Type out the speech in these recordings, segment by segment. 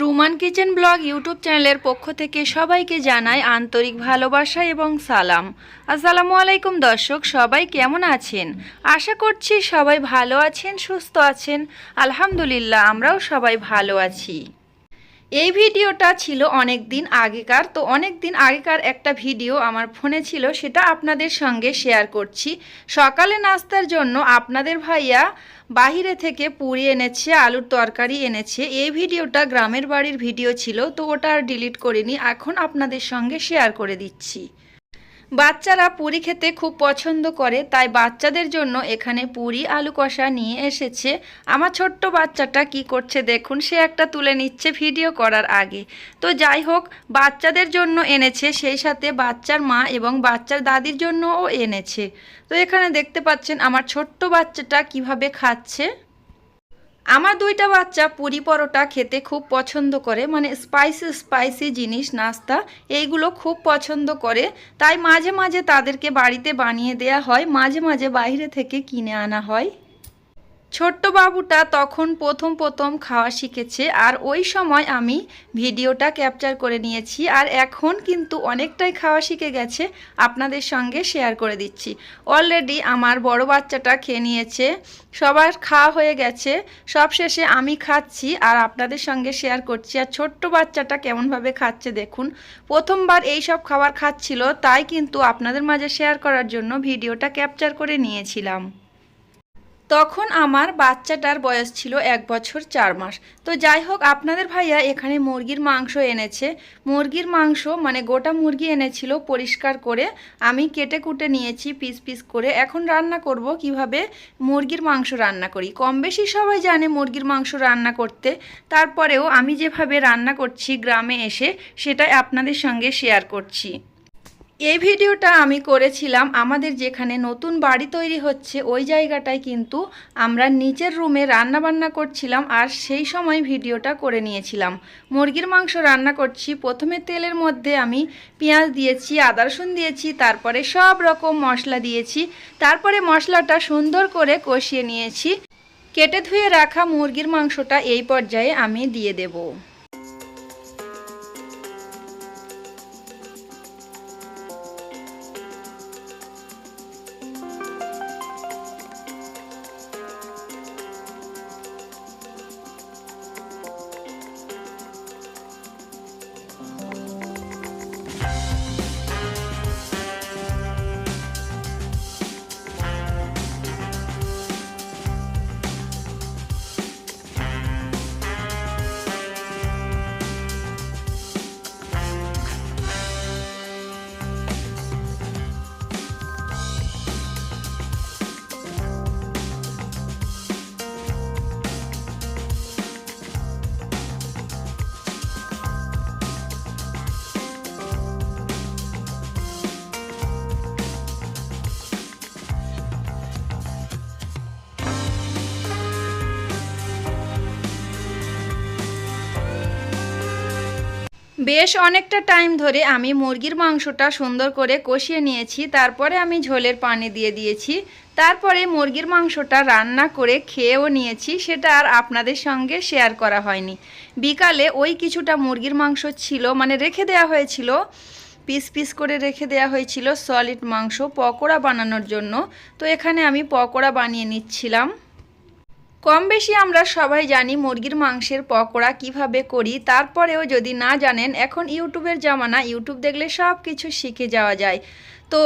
Ruman kitchen blog YouTube চ্যানেলের পক্ষ থেকে সবাইকে জানাই আন্তরিক ভালোবাসা এবং সালাম। আসসালামু আলাইকুম দর্শক, সবাই কেমন আছেন? আশা করছি সবাই ভালো আছেন, সুস্থ আছেন। আলহামদুলিল্লাহ, আমরাও সবাই ভালো আছি। এই ভিডিওটা ছিল অনেক দিন আগেকার, তো অনেক দিন আগেকার একটা ভিডিও আমার ফোনে ছিল, সেটা আপনাদের সঙ্গে শেয়ার করছি। সকালে নাস্তার জন্য আপনাদের ভাইয়া বাহিরে থেকে পুরি এনেছে, আলুর তরকারি এনেছে। এই ভিডিওটা গ্রামের বাড়ির ভিডিও ছিল, তো ওটা আর ডিলিট করিনি, এখন আপনাদের সঙ্গে শেয়ার করে দিচ্ছি। বাচ্চারা পুরি খেতে খুব পছন্দ করে, তাই বাচ্চাদের জন্য এখানে পুরি আলু কষা নিয়ে এসেছে। আমার ছোট্ট বাচ্চাটা কি করছে দেখুন, সে একটা তুলে নিচ্ছে ভিডিও করার আগে। তো যাই হোক, বাচ্চাদের জন্য এনেছে, সেই সাথে বাচ্চার মা এবং বাচ্চার দাদির জন্যও এনেছে। তো এখানে দেখতে পাচ্ছেন, আমার ছোট্ট বাচ্চাটা কীভাবে খাচ্ছে। আমার দুইটা বাচ্চা পুরি পরোটা খেতে খুব পছন্দ করে মানে স্পাইসি স্পাইসি জিনিস, নাস্তা, এইগুলো খুব পছন্দ করে। তাই মাঝে মাঝে তাদেরকে বাড়িতে বানিয়ে দেয়া হয়, মাঝে মাঝে বাইরে থেকে কিনে আনা হয়। ছোট্ট বাবুটা তখন প্রথম প্রথম খাওয়া শিখেছে আর ওই সময় আমি ভিডিওটা ক্যাপচার করে নিয়েছি আর এখন কিন্তু অনেকটাই খাওয়া শিখে গেছে আপনাদের সঙ্গে শেয়ার করে দিচ্ছি। অলরেডি আমার বড় বাচ্চাটা খেয়ে নিয়েছে, সবার খাওয়া হয়ে গেছে, সব শেষে আমি খাচ্ছি আর আপনাদের সঙ্গে শেয়ার করছি। আর ছোট্ট বাচ্চাটা কেমনভাবে খাচ্ছে দেখুন, প্রথমবার এই সব খাবার খাচ্ছিল, তাই কিন্তু আপনাদের মাঝে শেয়ার করার জন্য ভিডিওটা ক্যাপচার করে নিয়েছিলাম। তখন আমার বাচ্চাটার বয়স ছিল এক বছর চার মাস। তো যাই হোক, আপনাদের ভাইয়া এখানে মুরগির মাংস এনেছে। মুরগির মাংস মানে গোটা মুরগি এনেছিল পরিষ্কার করে। আমি কেটে কুটে নিয়েছি পিস পিস করে। এখন রান্না করব কীভাবে মুরগির মাংস রান্না করি। কম বেশি সবাই জানে মুরগির মাংস রান্না করতে। তারপরেও আমি যেভাবে রান্না করছি গ্রামে এসে, সেটাই আপনাদের সঙ্গে শেয়ার করছি। এই ভিডিওটা আমি করেছিলাম, আমাদের যেখানে নতুন বাড়ি তৈরি হচ্ছে, ওই জায়গাটায় কিন্তু আমরা নিচের রুমে রান্না বান্না করছিলাম আর সেই সময় ভিডিওটা করে নিয়েছিলাম। মুরগির মাংস রান্না করছি, প্রথমে তেলের মধ্যে আমি পেঁয়াজ দিয়েছি, আদা রসুন দিয়েছি, তারপরে সব রকম মশলা দিয়েছি, তারপরে মশলাটা সুন্দর করে কষিয়ে নিয়েছি। কেটে ধুয়ে রাখা মুরগির মাংসটা এই পর্যায়ে আমি দিয়ে দেবো। বেশ অনেকটা টাইম ধরে আমি মুরগির মাংসটা সুন্দর করে কষিয়ে নিয়েছি, তারপরে আমি ঝোলের পানি দিয়ে দিয়েছি, তারপরে মুরগির মাংসটা রান্না করে খেয়েও নিয়েছি, সেটা আর আপনাদের সঙ্গে শেয়ার করা হয়নি। বিকালে ওই কিছুটা মুরগির মাংস ছিল মানে রেখে দেওয়া হয়েছিল, পিস পিস করে রেখে দেওয়া হয়েছিল সলিড মাংস পকোড়া বানানোর জন্য। তো এখানে আমি পকোড়া বানিয়ে নিচ্ছিলাম। কম বেশি আমরা সবাই জানি মুরগির মাংসের পকোড়া কীভাবে করি, তারপরেও যদি না জানেন, এখন ইউটিউবের জামানা, ইউটিউব দেখলে সব কিছু শিখে যাওয়া যায়। তো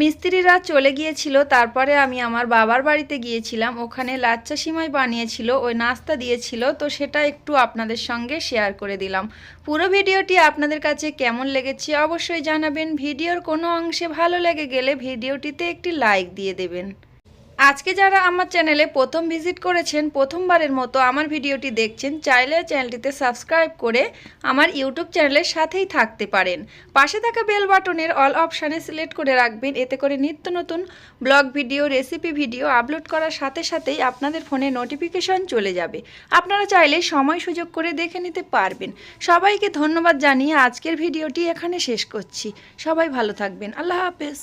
মিস্ত্রিরা চলে গিয়েছিল, তারপরে আমি আমার বাবার বাড়িতে গিয়েছিলাম, ওখানে লাচ্চা সিমাই বানিয়েছিল, ওই নাস্তা দিয়েছিল, তো সেটা একটু আপনাদের সঙ্গে শেয়ার করে দিলাম। পুরো ভিডিওটি আপনাদের কাছে কেমন লেগেছে অবশ্যই জানাবেন, ভিডিওর কোনো অংশে ভালো লেগে গেলে ভিডিওটিতে একটি লাইক দিয়ে দেবেন। আজকে যারা আমার চ্যানেলে প্রথম ভিজিট করেছেন, প্রথমবারের মতো আমার ভিডিওটি দেখছেন, চাইলে চ্যানেলটিতে সাবস্ক্রাইব করে আমার ইউটিউব চ্যানেলের সাথেই থাকতে পারেন। পাশে থাকা বেল বাটনের অল অপশানে সিলেক্ট করে রাখবেন, এতে করে নিত্য নতুন blog video, recipe video upload করার সাথে সাথেই আপনাদের ফোনে নোটিফিকেশন চলে যাবে। আপনারা চাইলে সময় সুযোগ করে দেখে নিতে পারবেন। সবাইকে ধন্যবাদ জানিয়ে আজকের ভিডিওটি এখানে শেষ করছি। সবাই ভালো থাকবেন। আল্লাহ হাফেজ।